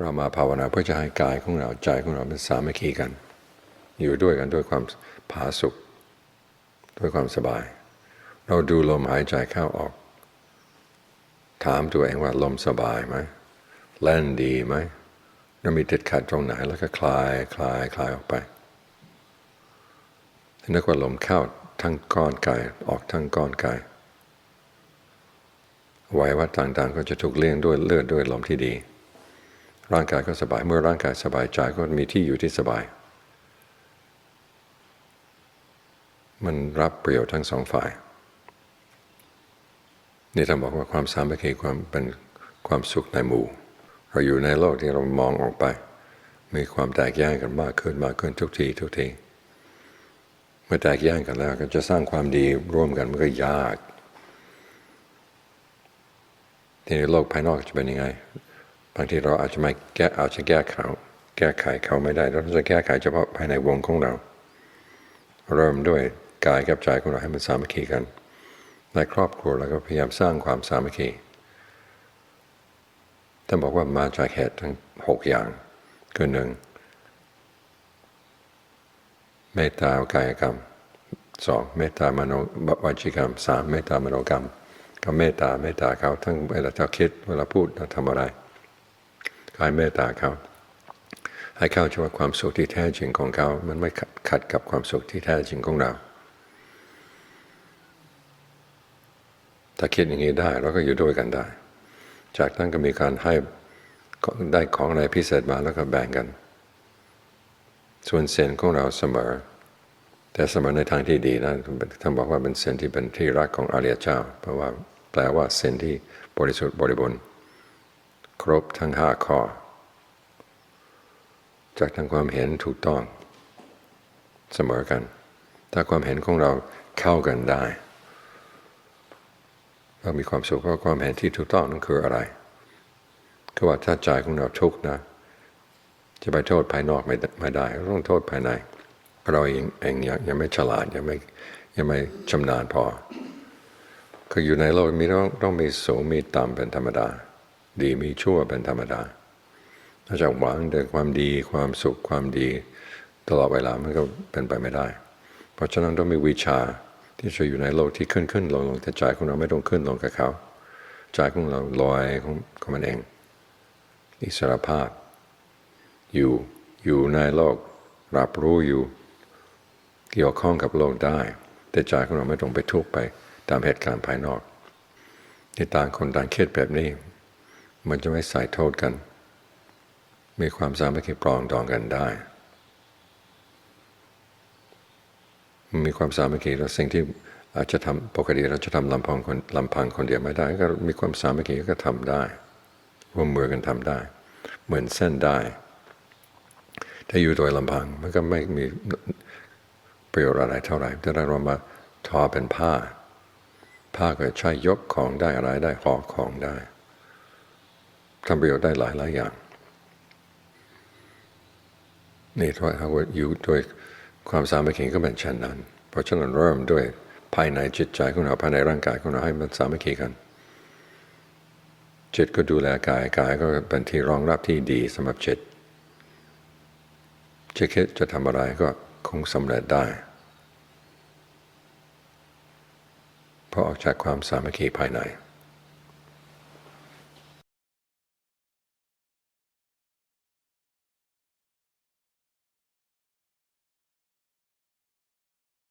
เรามาภาวนาเพื่อจะให้กายของเราใจของเราเป็นสามัคคีกัน อยู่ด้วยกันด้วยความผาสุกด้วยความสบาย เราดูลมหายใจเข้าออก ถามตัวเองว่าลมสบายไหมแล่นดีไหมเรามีติดขัดตรงไหนแล้วก็คลายคลายคลายออกไปนึกว่าลมเข้าทั้งก้อนกายออกทั้งก้อนกายไว้วัดต่างๆ ก็จะถูกเลี้ยงด้วยเลือดด้วยลมที่ดี ร่างกายก็สบาย เมื่อร่างกายสบายใจก็มีที่อยู่ที่สบาย มันรับประโยชน์ทั้งสองฝ่าย นี่ท่านบอกว่าความสามัคคีความเป็นความสุขในหมู่ เราอยู่ในโลกที่เรามองออกไป มีความแตกแยกกันมากขึ้นมากขึ้นทุกทีทุกที เมื่อแตกแยกกันแล้วก็จะสร้างความดีร่วมกันมันก็ยากทีนี้โลกภายนอกจะเป็นยังไง บางทีเราอาจจะไม่แก้อาจจะแก้เขาแก้ไขเขาไม่ได้เราจะแก้ไขเฉพาะภายในวงของเรา เริ่มด้วยกายกับใจของเราให้มันสามัคคีกัน ในครอบครัวเราก็พยายามสร้างความสามัคคีท่านบอกว่ามาจากเหตุทั้งหกอย่างคือหนึ่งเมตตากายกรรมสองเมตตามโนวจิกรรมสามเมตตามโนกรรม ก็เมตตาเมตตาเขาทั้งเวลาเราคิดเวลาพูดเราทำอะไร กายเมตตาเขาให้เข้าใจว่าความสุขที่แท้จริงของเขา มันไม่ขัดกับความสุขที่แท้จริงของเรา ถ้าคิดอย่างนี้ได้เราก็อยู่ด้วยกันได้ จากนั้นก็มีการให้ได้ของอะไรพิเศษมาแล้วก็แบ่งกัน ส่วนเซนของเราเสมอ แต่เสมอในทางที่ดีนะท่านบอกว่าเป็นเซนที่เป็นที่รักของอริยเจ้า เพราะว่าแปลว่าเซนที่บริสุทธิ์บริบูรณ์ ครบทั้งห้าข้อ จากทางความเห็นถูกต้อง เสมอกัน ถ้าความเห็นของเราเข้ากันได้ เรามีความสุขเพราะความเห็นที่ถูกต้องนั่นคืออะไรคือว่าถ้าใจของเราทุกข์นะ จะไปโทษภายนอกไม่ไม่ได้ต้องโทษภายใน เราเองเองยังยังไม่ฉลาดยังไม่ยังไม่ชำนาญพอคืออยู่ในโลกมีต้องต้องมีสูงมีต่ำเป็นธรรมดา ดีมีชั่วเป็นธรรมดาถ้าจะหวังแต่ความดีความสุขความดี ตลอดเวลามันก็เป็นไปไม่ได้ เพราะฉะนั้นต้องมีวิชาที่จะอยู่ในโลกที่ขึ้นขึ้นลงลงแต่ใจของเราไม่ต้องขึ้นลงกับเขาใจของเราลอยของของมันเอง อิสรภาพ อยู่อยู่ในโลก รับรู้อยู่ เกี่ยวข้องกับโลกได้ แต่ใจของเราไม่ต้องไปทุกข์ไปตามเหตุการณ์ภายนอกที่ต่างคนต่างคิดแบบนี้ มันจะไม่ใส่โทษกัน มีความสามัคคีปรองดองกันได้ มีความสามัคคีแล้วสิ่งที่อาจจะทำปกติเราจะทำลำพังคนลำพังคนเดียวไม่ได้ ก็มีความสามัคคีก็ทำได้ร่วมมือกันทำได้ เหมือนเส้นได้ถ้าอยู่โดยลำพังมันก็ไม่มีประโยชน์อะไรเท่าไหร่แต่ถ้าเรามาทอเป็นผ้า ผ้าก็ใช้ยกของได้อะไรได้ห่อของได้ ทำประโยชน์ได้หลายหลายอย่างนี่ถ้าหากว่าอยู่โดยความสามัคคีก็เป็นเช่นนั้น เพราะฉะนั้นเริ่มด้วยภายในจิตใจของเราภายในร่างกายของเราให้มันสามัคคีกัน จิตก็ดูแลกายกายก็เป็นที่รองรับที่ดีสำหรับจิตจะคิดจะทำอะไรก็คงสำเร็จได้เพราะออกจากความสามัคคีภายใน